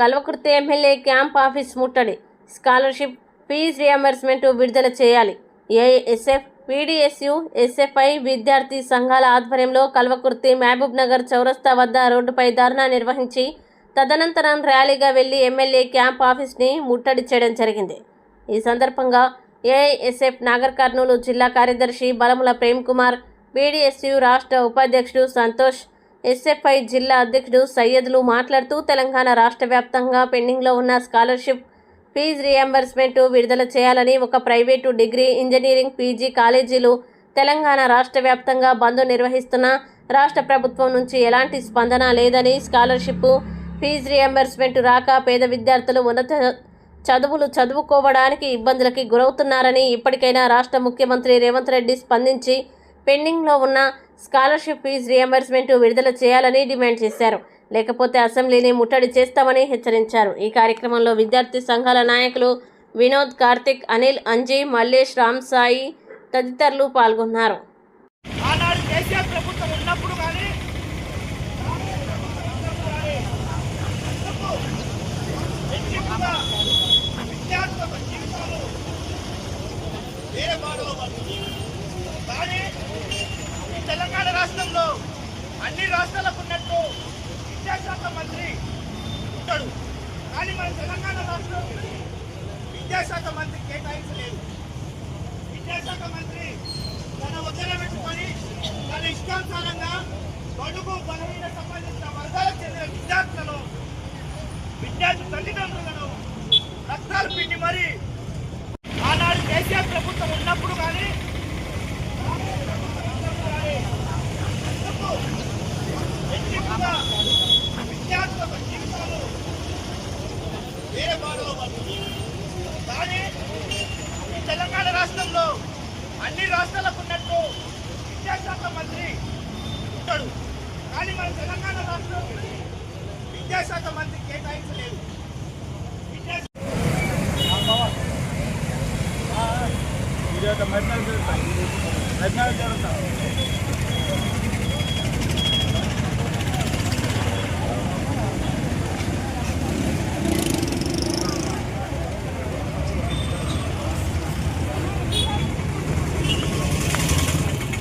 Kalwakurthy MLA camp office ముట్టడి. Scholarship fee reimbursement విడుదల చేయాలి. ఏఎస్ఎఫ్ పీడీఎస్యు ఎస్ఎఫ్ఐ విద్యార్థి సంఘాల ఆధ్వర్యంలో కల్వకుర్తి మహబూబ్ నగర్ చౌరస్తా వద్ద రోడ్డుపై ధర్నా నిర్వహించి తదనంతరం ర్యాలీగా వెళ్ళి ఎమ్మెల్యే క్యాంప్ ఆఫీస్ని ముట్టడి చేయడం జరిగింది. ఈ సందర్భంగా ఏఐఎస్ఎఫ్ నాగర్ కర్నూలు జిల్లా కార్యదర్శి బలముల ప్రేమ్ కుమార్ బీడీఎస్యు రాష్ట్ర ఉపాధ్యక్షుడు సంతోష్ ఎస్ఎఫ్ఐ జిల్లా అధ్యక్షుడు సయ్యద్లు మాట్లాడుతూ తెలంగాణ రాష్ట్ర వ్యాప్తంగా పెండింగ్లో ఉన్న స్కాలర్షిప్ ఫీజు రియంబర్స్మెంట్ విడుదల చేయాలని ఒక ప్రైవేటు డిగ్రీ ఇంజనీరింగ్ పీజీ కాలేజీలు తెలంగాణ రాష్ట్ర వ్యాప్తంగా బంద్ నిర్వహిస్తున్న రాష్ట్ర ప్రభుత్వం నుంచి ఎలాంటి స్పందన లేదని స్కాలర్షిప్ ఫీజు రియంబర్స్మెంట్ రాక పేద విద్యార్థులు ఉన్నత చదువులు చదువుకోవడానికి ఇబ్బందులకి గురవుతున్నారని ఇప్పటికైనా రాష్ట్ర ముఖ్యమంత్రి రేవంత్ రెడ్డి స్పందించి పెండింగ్లో ఉన్న స్కాలర్షిప్ ఫీజు రియంబర్స్మెంట్ విడుదల చేయాలని డిమాండ్ చేశారు. లేకపోతే అసెంబ్లీని ముట్టడి చేస్తామని హెచ్చరించారు. ఈ కార్యక్రమంలో విద్యార్థి సంఘాల నాయకులు వినోద్ కార్తిక్ అనిల్ అంజీ మల్లేష్ రామ్ సాయి తదితరులు పాల్గొన్నారు. ఆనాడు కేసీఆర్ ప్రభుత్వం ఉన్నప్పుడు కానీ ఎక్కువగా విద్యార్థుల జీవితాలు వేరే బాటలో పడుతుంది కానీ ఈ తెలంగాణ రాష్ట్రంలో అన్ని రాష్ట్రాలకు ఉన్నట్టు విద్యాశాఖ మంత్రి ఉంటాడు. కానీ మన తెలంగాణ రాష్ట్రం విద్యాశాఖ మంత్రి కేటాయించలేదు. విద్యాశాఖ మంత్రి తన ఉత్తర పెట్టుకొని తన ఇష్టానుసారంగా బడుగు బలహీన సంబంధించిన వర్గాలకు చెందిన విద్యార్థులను విద్యార్థి తల్లిదండ్రులను రక్తాలు పిండి మరి ఆనాడు కేసీఆర్ ప్రభుత్వం ఉన్నప్పుడు కానీ ఎక్కువగా విద్యార్థుల జీవితాలు వేరే బాటలో పడుతుంది కానీ ఈ తెలంగాణ రాష్ట్రంలో అన్ని రాష్ట్రాలకు ఉన్నట్టు విద్యాశాఖ మంత్రి ఉంటాడు. కానీ మన తెలంగాణ రాష్ట్రం విద్యాశాఖ మంత్రి కేటాయించలేదు. విద్యాశాఖ